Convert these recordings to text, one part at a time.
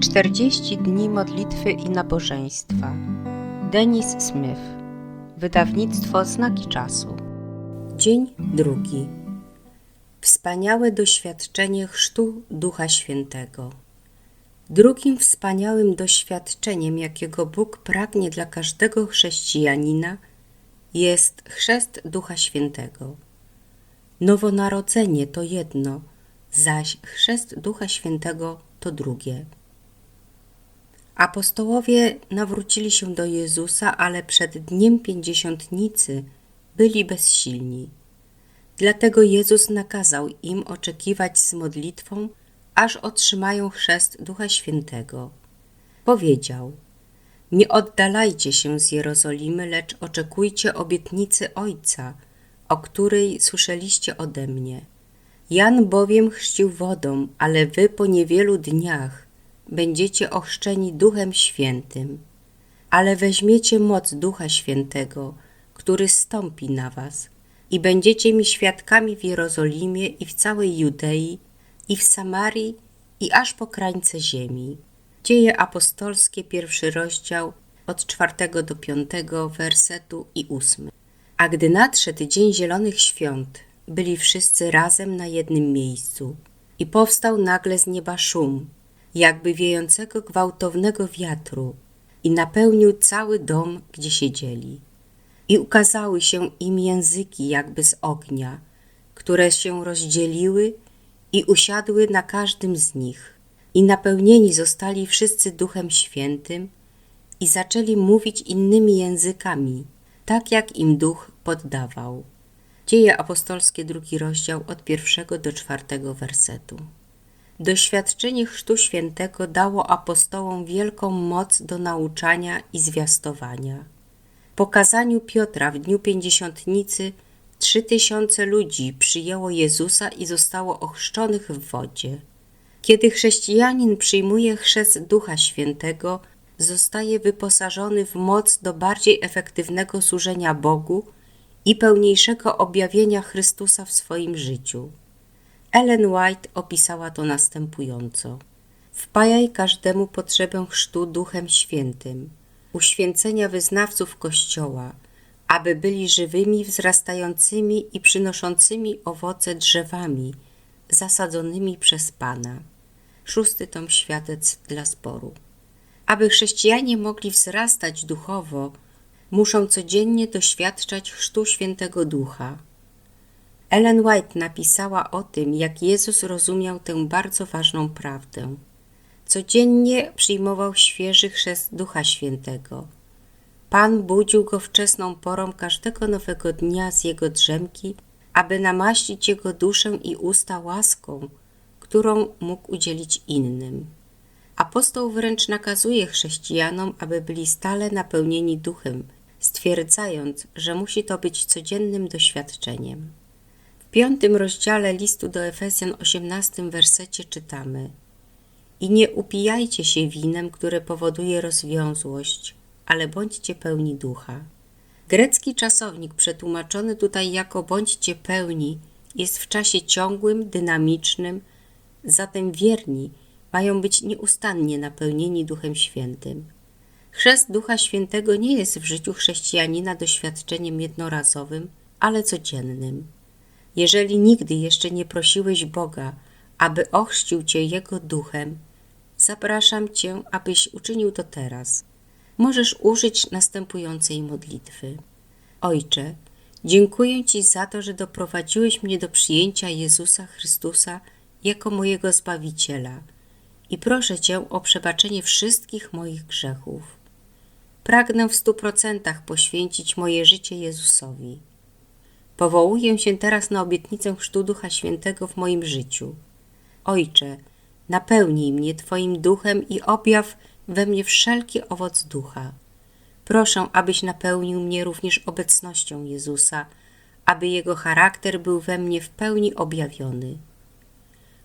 40 dni modlitwy i nabożeństwa. Denis Smith. Wydawnictwo Znaki Czasu. Dzień drugi. Wspaniałe doświadczenie chrztu Ducha Świętego. Drugim wspaniałym doświadczeniem, jakiego Bóg pragnie dla każdego chrześcijanina, jest chrzest Ducha Świętego. Nowonarodzenie to jedno, zaś chrzest Ducha Świętego to drugie. Apostołowie nawrócili się do Jezusa, ale przed dniem pięćdziesiątnicy byli bezsilni. Dlatego Jezus nakazał im oczekiwać z modlitwą, aż otrzymają chrzest Ducha Świętego. Powiedział: Nie oddalajcie się z Jerozolimy, lecz oczekujcie obietnicy Ojca, o której słyszeliście ode mnie. Jan bowiem chrzcił wodą, ale wy po niewielu dniach będziecie ochrzczeni Duchem Świętym. Ale weźmiecie moc Ducha Świętego, który stąpi na was i będziecie mi świadkami w Jerozolimie i w całej Judei i w Samarii i aż po krańce ziemi. Dzieje apostolskie, pierwszy rozdział, od czwartego do piątego wersetu i ósmy. A gdy nadszedł dzień zielonych świąt, byli wszyscy razem na jednym miejscu i powstał nagle z nieba szum, jakby wiejącego gwałtownego wiatru i napełnił cały dom, gdzie siedzieli. I ukazały się im języki jakby z ognia, które się rozdzieliły i usiadły na każdym z nich. I napełnieni zostali wszyscy Duchem Świętym i zaczęli mówić innymi językami, tak jak im Duch poddawał. Dzieje apostolskie, drugi rozdział, od pierwszego do czwartego wersetu. Doświadczenie Chrztu Świętego dało apostołom wielką moc do nauczania i zwiastowania. Po kazaniu Piotra w dniu pięćdziesiątnicy trzy tysiące ludzi przyjęło Jezusa i zostało ochrzczonych w wodzie. Kiedy chrześcijanin przyjmuje chrzest Ducha Świętego, zostaje wyposażony w moc do bardziej efektywnego służenia Bogu i pełniejszego objawienia Chrystusa w swoim życiu. Ellen White opisała to następująco. Wpajaj każdemu potrzebę chrztu Duchem Świętym, uświęcenia wyznawców Kościoła, aby byli żywymi, wzrastającymi i przynoszącymi owoce drzewami, zasadzonymi przez Pana. Szósty tom Świadec dla Zboru. Aby chrześcijanie mogli wzrastać duchowo, muszą codziennie doświadczać chrztu Świętego Ducha. Ellen White napisała o tym, jak Jezus rozumiał tę bardzo ważną prawdę. Codziennie przyjmował świeży chrzest Ducha Świętego. Pan budził go wczesną porą każdego nowego dnia z jego drzemki, aby namaścić jego duszę i usta łaską, którą mógł udzielić innym. Apostoł wręcz nakazuje chrześcijanom, aby byli stale napełnieni duchem, stwierdzając, że musi to być codziennym doświadczeniem. W piątym rozdziale listu do Efezjan, osiemnastym wersecie czytamy I nie upijajcie się winem, które powoduje rozwiązłość, ale bądźcie pełni ducha. Grecki czasownik przetłumaczony tutaj jako bądźcie pełni jest w czasie ciągłym, dynamicznym, zatem wierni mają być nieustannie napełnieni Duchem Świętym. Chrzest Ducha Świętego nie jest w życiu chrześcijanina doświadczeniem jednorazowym, ale codziennym. Jeżeli nigdy jeszcze nie prosiłeś Boga, aby ochrzcił Cię Jego duchem, zapraszam Cię, abyś uczynił to teraz. Możesz użyć następującej modlitwy. Ojcze, dziękuję Ci za to, że doprowadziłeś mnie do przyjęcia Jezusa Chrystusa jako mojego Zbawiciela i proszę Cię o przebaczenie wszystkich moich grzechów. Pragnę w stu procentach poświęcić moje życie Jezusowi. Powołuję się teraz na obietnicę Chrztu Ducha Świętego w moim życiu. Ojcze, napełnij mnie Twoim duchem i objaw we mnie wszelki owoc ducha. Proszę, abyś napełnił mnie również obecnością Jezusa, aby Jego charakter był we mnie w pełni objawiony.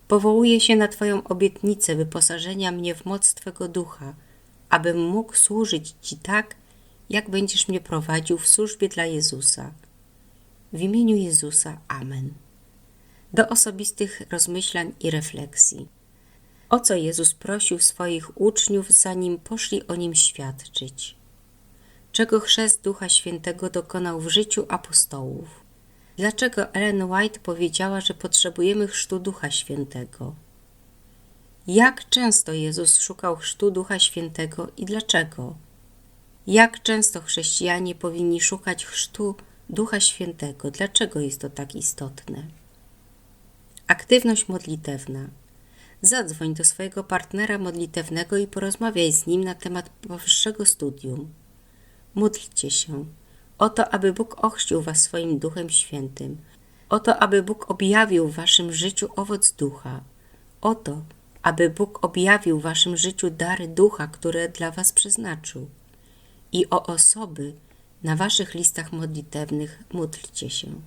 Powołuję się na Twoją obietnicę wyposażenia mnie w moc Twego ducha, abym mógł służyć Ci tak, jak będziesz mnie prowadził w służbie dla Jezusa. W imieniu Jezusa. Amen. Do osobistych rozmyślań i refleksji. o co Jezus prosił swoich uczniów, zanim poszli o nim świadczyć. Czego chrzest Ducha Świętego dokonał w życiu apostołów? Dlaczego Ellen White powiedziała, że potrzebujemy chrztu Ducha Świętego? Jak często Jezus szukał chrztu Ducha Świętego i dlaczego? Jak często chrześcijanie powinni szukać chrztu Ducha Świętego? Dlaczego jest to tak istotne? Aktywność modlitewna. Zadzwoń do swojego partnera modlitewnego i porozmawiaj z nim na temat powyższego studium. Módlcie się o to, aby Bóg ochrzcił was swoim Duchem Świętym, o to, aby Bóg objawił w waszym życiu owoc Ducha, o to, aby Bóg objawił w waszym życiu dary Ducha, które dla was przeznaczył i o osoby na waszych listach modlitewnych módlcie się.